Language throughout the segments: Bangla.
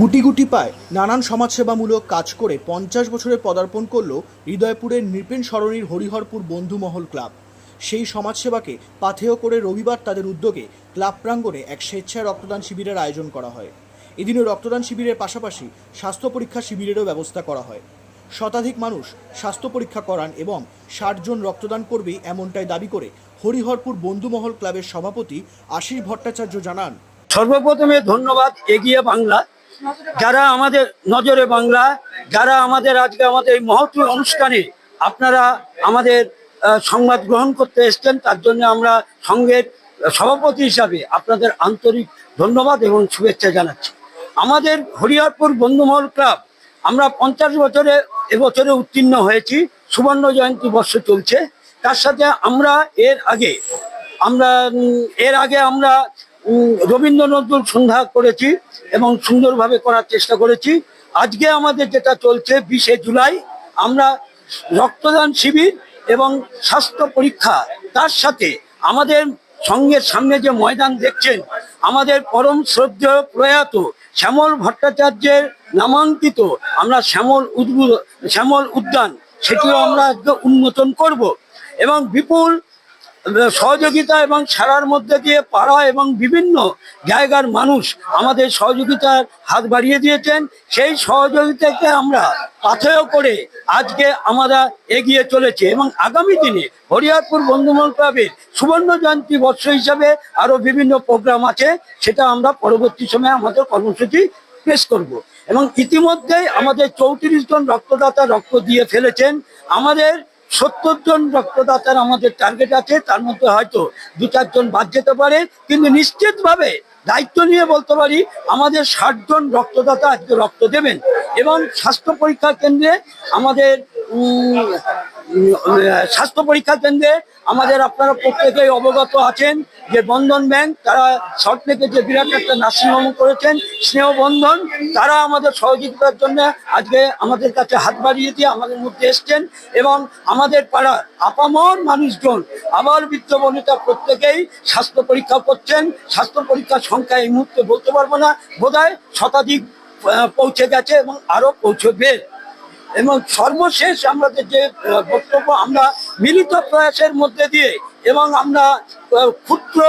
গুটি গুটি পায় নানান সমাজসেবামূলক কাজ করে পঞ্চাশ বছরে পদার্পণ করল হৃদয়পুরের নৃপেন সরণির হরিহরপুর বন্ধুমহল ক্লাব। সেই সমাজসেবাকে পাথেয় করে রবিবার তাদের উদ্যোগে ক্লাব প্রাঙ্গণে এক স্বেচ্ছায় রক্তদান শিবিরের আয়োজন করা হয়। এদিনও রক্তদান শিবিরের পাশাপাশি স্বাস্থ্য পরীক্ষা শিবিরেরও ব্যবস্থা করা হয়। শতাধিক মানুষ স্বাস্থ্য পরীক্ষা করান এবং ষাট জন রক্তদান করবে এমনটাই দাবি করে হরিহরপুর বন্ধুমহল ক্লাবের সভাপতি আশিস ভট্টাচার্য জানান। সর্বপ্রথমে ধন্যবাদ, এগিয়ে বাংলা। যারা আমাদের নজরে বাংলা, যারা আমাদের আজকে আমাদের এই মহৎ অনুষ্ঠানে আপনারা আমাদের সংবাদ গ্রহণ করতে এসছেন, তার জন্য আমরা সঙ্গের সভাপতি হিসাবে আপনাদের আন্তরিক ধন্যবাদ এবং শুভেচ্ছা জানাচ্ছি। আমাদের হরিহরপুর বন্ধুমহল ক্লাব, আমরা পঞ্চাশ বছরে, এবছরে উত্তীর্ণ হয়েছি, সুবর্ণ জয়ন্তী বর্ষ চলছে। তার সাথে আমরা এর আগে, আমরা এর আগে আমরা রবীন্দ্র নজরুল সন্ধ্যা করেছি এবং সুন্দরভাবে করার চেষ্টা করেছি। আজকে আমাদের যেটা চলছে, বিশে জুলাই, আমরা রক্তদান শিবির এবং স্বাস্থ্য পরীক্ষা, তার সাথে আমাদের সঙ্গে সামনে যে ময়দান দেখছেন, আমাদের পরম শ্রদ্ধেয় প্রয়াত শ্যামল ভট্টাচার্যের নামাঙ্কিত আমরা শ্যামল উদ্ভুত, শ্যামল উদ্যান, সেটিও আমরা উন্মোচন করব। এবং বিপুল সহযোগিতা এবং সারার মধ্যে দিয়ে পাড়া এবং বিভিন্ন জায়গার মানুষ আমাদের সহযোগিতার হাত বাড়িয়ে দিয়েছেন। সেই সহযোগিতাকে আমরা পাথেয় করে আজকে আমরা এগিয়ে চলেছে এবং আগামী দিনে হরিয়ারপুর বন্ধুমহল ক্লাবের সুবর্ণ জয়ন্তী বর্ষ হিসাবে আরও বিভিন্ন প্রোগ্রাম আছে, সেটা আমরা পরবর্তী সময়ে আমাদের কর্মসূচি পেশ করব। এবং ইতিমধ্যেই আমাদের চৌত্রিশ জন রক্তদাতা রক্ত দিয়ে ফেলেছেন। আমাদের সত্তর জন রক্তদাতার আমাদের টার্গেট আছে, তার মধ্যে হয়তো দু চারজন বাদ যেতে পারে, কিন্তু নিশ্চিতভাবে দায়িত্ব নিয়ে বলতে পারি, আমাদের ষাটজন রক্তদাতা আজকে রক্ত দেবেন এবং স্বাস্থ্য পরীক্ষা কেন্দ্রে আমাদের স্বাস্থ্য পরীক্ষা কেন্দ্রে আমাদের আপনারা প্রত্যেকেই অবগত আছেন যে বন্ধন ব্যাংক, তারা শর্ট থেকে যে বিরাট একটা নার্সিংহোম করেছেন, স্নেহ বন্ধন, তারা আমাদের সহযোগিতার জন্য আজকে আমাদের কাছে হাত বাড়িয়ে দিয়ে আমাদের মধ্যে এসছেন এবং আমাদের পাড়ার আপামর মানুষজন, আবার বৃত্ত বনিতা প্রত্যেকেই স্বাস্থ্য পরীক্ষা করছেন। স্বাস্থ্য পরীক্ষার সংখ্যা এই মুহূর্তে বলতে পারব না, বোধহয় শতাধিক পৌঁছে গেছে এবং আরও পৌঁছবে। এবং সর্বশেষ আমরা যে বক্তব্য আমরা মিলিত প্রয়াসের মধ্যে দিয়ে এবং আমরা ক্ষুদ্র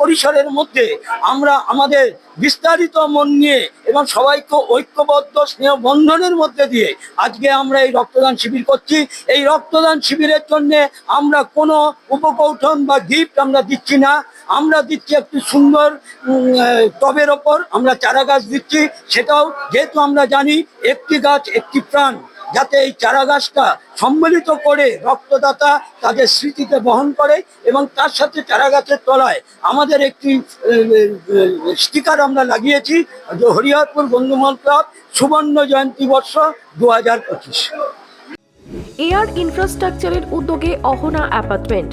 পরিসরের মধ্যে আমরা আমাদের বিস্তারিত মন নিয়ে এবং সবাইকে ঐক্যবদ্ধ স্নেহ বন্ধনের মধ্যে দিয়ে আজকে আমরা এই রক্তদান শিবির করছি। এই রক্তদান শিবিরের জন্য আমরা কোনো উপকৌঠন বা গিফট আমরা দিচ্ছি না। আমরা দিচ্ছি একটি সুন্দর টবের ওপর আমরা চারা গাছ দিচ্ছি। সেটাও যেহেতু আমরা জানি একটি গাছ একটি প্রাণ। যাতে এই চারা গাছটা সম্মিলিত করে রক্তদাতা তাদের স্মৃতিতে বহন করে এবং তার সাথে চারা গাছের তলায় আমাদের একটি স্টিকার আমরা লাগিয়েছি, যে হরিহরপুর বন্ধুমহল ক্লাব সুবর্ণ জয়ন্তী বর্ষ দু হাজার পঁচিশ এয়ার ইনফ্রাস্ট্রাকচারের উদ্যোগে অহনা অ্যাপার্টমেন্ট।